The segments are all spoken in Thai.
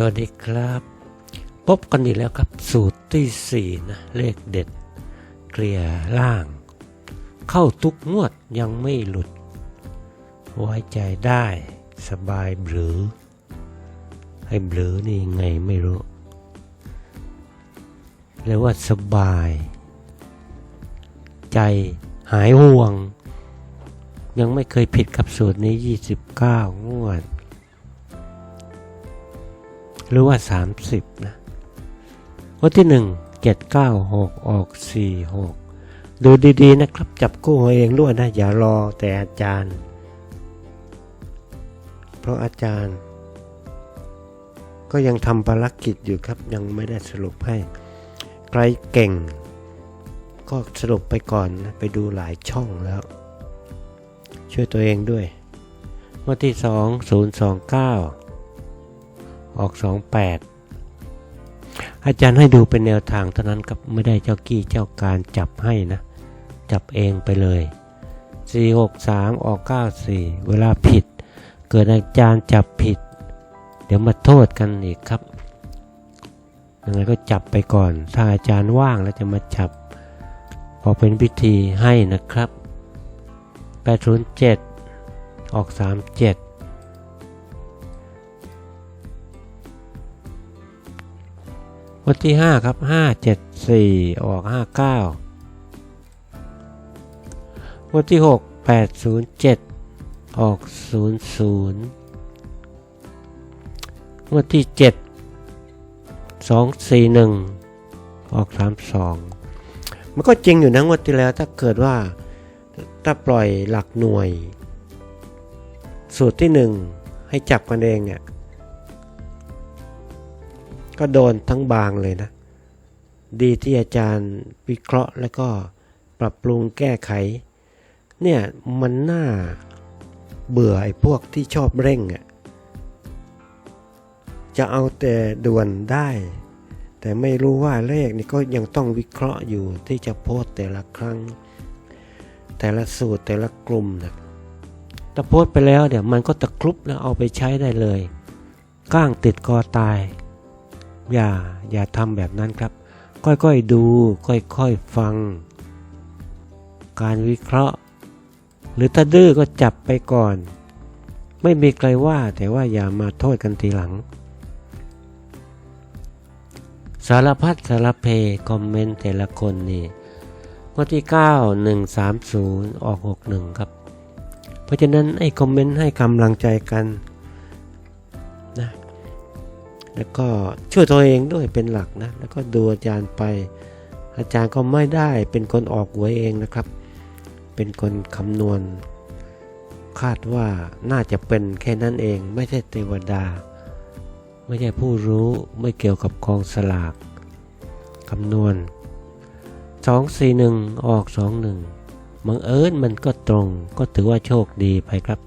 สวัสดีครับ พบกันอีกแล้วครับสูตรที่สี่นะ เลขเด็ดเกลี่ยล่าง เข้าทุกงวดยังไม่หลุด ไว้ใจได้สบายหรือ ให้เบลอนี่ไงไม่รู้เรียกว่าสบาย ใจหายห่วง ยังไม่เคยผิดกับสูตรนี้ 29 งวด หรือว่า 30 นะวันที่ 1 7 9 6 ออก 4 6 ดูดีๆนะครับ จับกู้เอาเองล้วนนะ อย่ารอแต่อาจารย์ เพราะอาจารย์ ก็ยังทำภารกิจอยู่ครับ ยังไม่ได้สรุปให้ ใครเก่ง ก็สรุปไปก่อนนะไปดูหลายช่องแล้ว ช่วยตัวเองด้วย วันที่ 2 029 ออก 28 อาจารย์ให้ดูเป็นแนวทางเท่านั้นครับไม่ได้เจ้ากี้เจ้าการจับให้นะ จับเองไปเลย 463 ออก 94 เวลาผิด เกิดอาจารย์จับผิด เดี๋ยวมาโทษกันอีกครับยังไงก็จับไปก่อน ถ้าอาจารย์ว่างแล้วจะมาจับ พอเป็นพิธีให้นะครับ 807 ออก 37 วันที่ 5 ครับ 5 7 4 ออก 59 วันที่ 6 8 0 7 ออก 00 วันที่ 7 2 4 1 ออก 32 มันก็จริงอยู่นะงวันที่แล้วถ้าเกิดว่าถ้าปล่อยหลักหน่วย สูตรที่ 1 ให้จับกันเองเนี่ย ก็โดนทั้งบางเลยนะ ดีที่อาจารย์วิเคราะห์แล้วก็ปรับปรุงแก้ไข เนี่ยมันน่าเบื่อไอ้พวกที่ชอบเร่งอะจะเอาแต่ด่วนได้ แต่ไม่รู้ว่าเลขนี่ก็ยังต้องวิเคราะห์อยู่ที่จะโพสต์แต่ละครั้ง แต่ละสูตรแต่ละกลุ่มนะถ้าโพสต์ไปแล้วเดี๋ยวมันก็ตะครุบแล้วเอาไปใช้ได้เลย ก้างติดคอตาย อย่าอย่าทำแบบนั้นครับ ค่อยๆดู ค่อยๆฟัง การวิเคราะห์ หรือถ้าดื้อก็จับไปก่อน ไม่มีใครว่าแต่ว่าอย่ามาโทษกันทีหลัง สารพัดสารเพคอมเมนต์แต่ละคนนี่ข้อที่ 9 1 3 0 ออก 61 ครับ เพราะฉะนั้นไอ้คอมเมนต์ให้กำลังใจกัน แล้วก็ช่วยตัวเองด้วยเป็นหลักนะแล้วก็ดูอาจารย์ไป อาจารย์ก็ไม่ได้เป็นคนออกหวยเองนะครับ เป็นคนคำนวณ คาดว่าน่าจะเป็นแค่นั้นเองไม่ใช่เทวดา ไม่ใช่ผู้รู้ไม่เกี่ยวกับกองสลากคำนวณ 241 ออก 21บังเอิญมันก็ตรงก็ถือว่าโชคดีไปครับ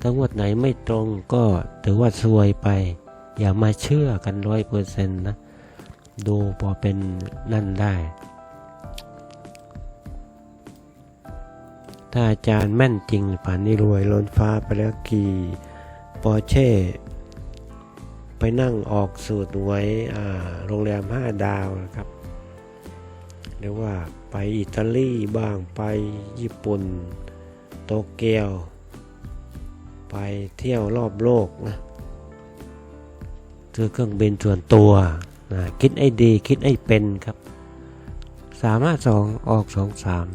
ถ้างวดไหนไม่ตรงก็ถือว่าซวยไป อย่ามาเชื่อกันร้อยเปอร์เซ็นต์นะ ดูพอเป็นนั่นได้ ถ้าอาจารย์แม่นจริงป่านนี้รวยล้นฟ้าไปแล้วกี่ปอเช่ ไปนั่งออกสูตรไว้โรงแรม5ดาวนะครับเรียกว่าไปอิตาลีบ้างไปญี่ปุ่น โตเกียว ไปเที่ยวรอบโลกนะ ซื้อเครื่องบินส่วนตัวนะคิดไอ้ดีคิดไอ้เป็นครับสามารถสองออกสองสาม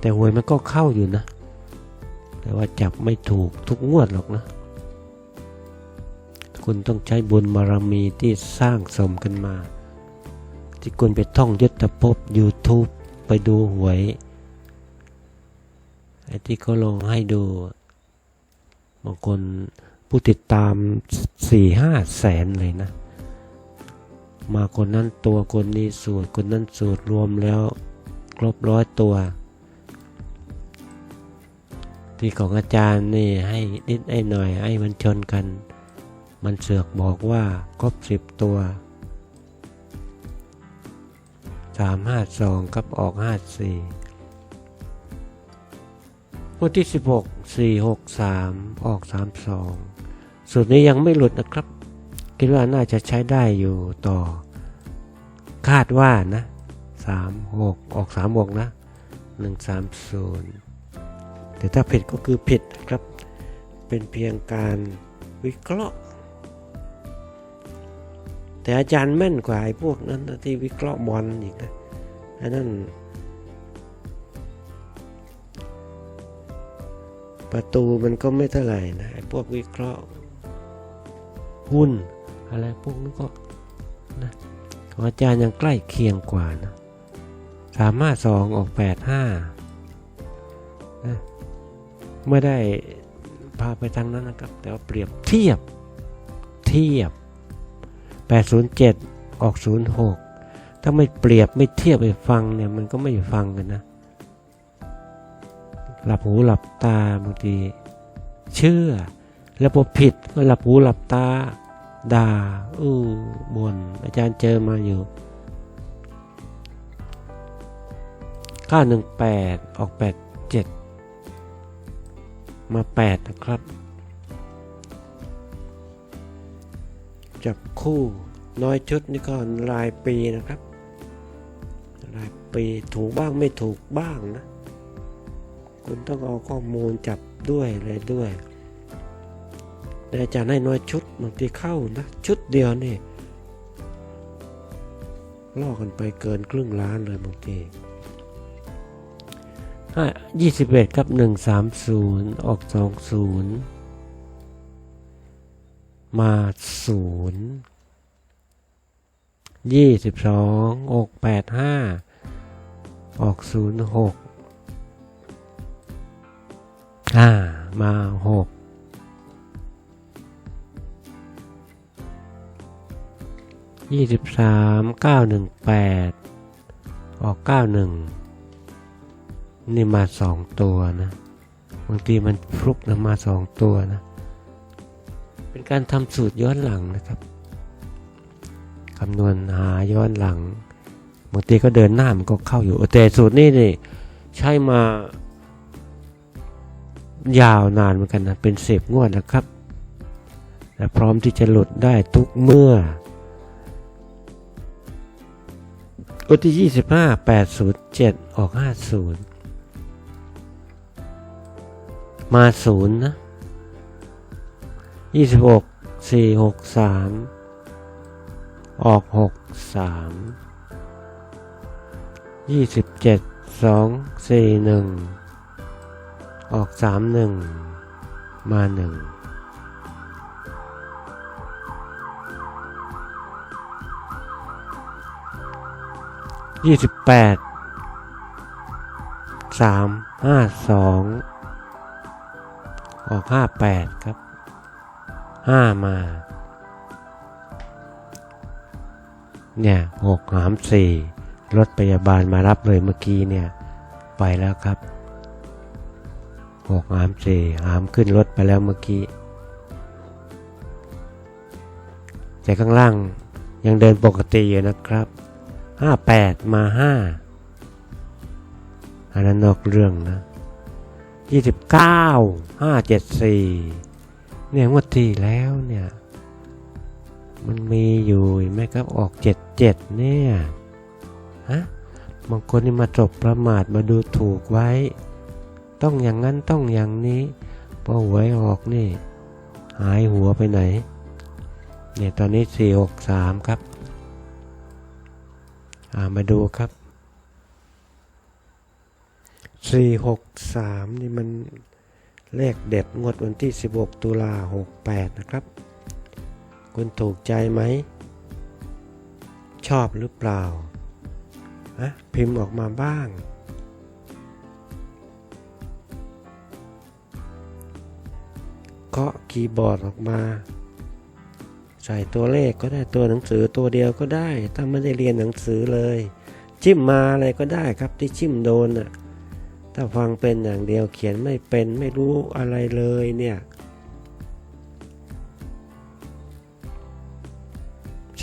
แต่หวยมันก็เข้าอยู่นะ แต่ว่าจับไม่ถูกทุกงวดหรอกนะ คุณต้องใช้บุญบารมีที่สร้างสมกันมา ที่คุณไปท่องยุทธภพ YouTube ไปดูหวยไอ้ที่เขาลงให้ดูบางคน ผู้ติดตามสี่ห้าแสนเลยนะ มาคนนั้นตัวคนนี้สูตรคนนั้นสูตรรวมแล้วครบร้อยตัว ที่ของอาจารย์นี่ให้นิดไอ้หน่อยให้มันชนกัน มันเสือกบอกว่าครบสิบตัวสามห้าสองกับออกห้าสี่วันที่สิบหกสี่หกสามออกสามสอง สูตรนี้ยังไม่หลุดนะครับ คิดว่าน่าจะใช้ได้อยู่ต่อ คาดว่านะสามหกออกสามหกนะหนึ่งสามศูนย์แต่ถ้าผิดก็คือผิดนะครับ เป็นเพียงการวิเคราะห์ แต่อาจารย์แม่นกว่าไอ้พวกนั้นนะที่วิเคราะห์บอลอีกนะอันนั้นประตูมันก็ไม่เท่าไหร่นะไอ้พวกวิเคราะห์ หุ้น อะไรพวกนั้ก็นะของอาจารย์ยังใกล้เคียงกว่านะสามารถสองออกแปดห้านะไม่ได้พาไปทางนั้นนะครับ แต่ว่าเปรียบเทียบเทียบ 807 ออก 06 ถ้าไม่เปรียบไม่เทียบไปฟังเนี่ยมันก็ไม่ฟังกันนะ หลับหูหลับตาบางทีเชื่อ แล้วพอผิดก็หลับหูหลับตา ด่าอู้บนอาจารย์เจอมาอยู่918 ออก 87 มา 8 นะครับ จับคู่น้อยชุดนี่ก็รายปีนะครับ รายปีถูกบ้างไม่ถูกบ้างนะ คุณต้องเอาข้อมูลจับด้วยอะไรด้วย แต่อาจารย์ให้น้อยชุดบางทีเข้านะชุดเดียวนี่ล่อกันไปเกินครึ่งล้านเลยบางทีห้ายี่สิบเอ็ดกับหนึ่งสามศูนย์ออกสองศูนย์มาศูนย์ยี่สิบสองออกแปดห้าออกศูนย์หกอ่ามาหก ยี่สิบสามเก้าหนึ่งแปดออกเก้าหนึ่งนี่มาสองตัวนะบางทีมันฟลุกนะมาสองตัวนะ เป็นการทำสูตรย้อนหลังนะครับคำนวณหาย้อนหลังบางทีก็เดินหน้ามันก็เข้าอยู่แต่สูตรนี้นี่ใช้มายาวนานเหมือนกันนะเป็นสิบงวดนะครับและพร้อมที่จะหลุดได้ทุกเมื่อ วันที่ 25 807 ออก 50 มาศูนย์นะ26 463 ออก 63 27 2 4 1 ออก 31 มา 1 ยี่สิบแปดสามห้าสองออกห้าแปดครับห้ามา เนี่ยหกหามสี่รถพยาบาลมารับเลยเมื่อกี้เนี่ย ไปแล้วครับหกหามสี่หามขึ้นรถไปแล้วเมื่อกี้ แต่ข้างล่างยังเดินปกติอยู่นะครับ ห้าแปดมาห้าอันนั้นนอกเรื่องนะยี่สิบเก้าห้าเจ็ดสี่เนี่ยงวดที่แล้วเนี่ย มันมีอยู่ไหมครับ ออกเจ็ดเจ็ดเนี่ย ฮะบางคนนี่มาจบประมาทมาดูถูกไว้ ต้องอย่างนั้นต้องอย่างนี้พอหวยออกนี่ หายหัวไปไหน เนี่ยตอนนี้สี่หกสามครับามาดูครับ463นี่มันเลขเด็ดงวดวันที่ 16 ตุลา68 นะครับ คุณถูกใจไหม ชอบหรือเปล่าฮะพิมพ์ออกมาบ้างเคาะคีย์บอร์ดออกมา ใส่ตัวเลขก็ได้ตัวหนังสือตัวเดียวก็ได้ ถ้าไม่ได้เรียนหนังสือเลย จิ้มมาอะไรก็ได้ครับที่จิ้มโดนน่ะถ้าฟังเป็นอย่างเดียวเขียนไม่เป็นไม่รู้อะไรเลยเนี่ย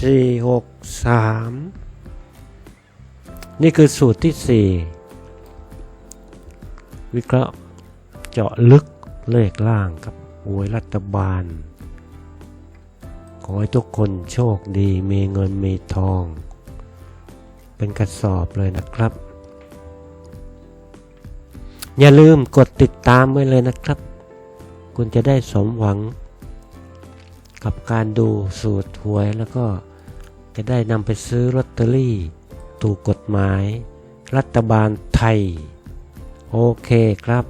สี่หกสามนี่คือสูตรที่สี่วิเคราะห์เจาะลึกเลขล่างครับหวยรัฐบาล ขอให้ทุกคนโชคดีมีเงินมีทอง เป็นกระสอบเลยนะครับ อย่าลืมกดติดตามไว้เลยนะครับ คุณจะได้สมหวัง กับการดูสูตรหวยแล้วก็จะได้นำไปซื้อลอตเตอรี่ ถูกกฎหมาย รัฐบาลไทย โอเคครับ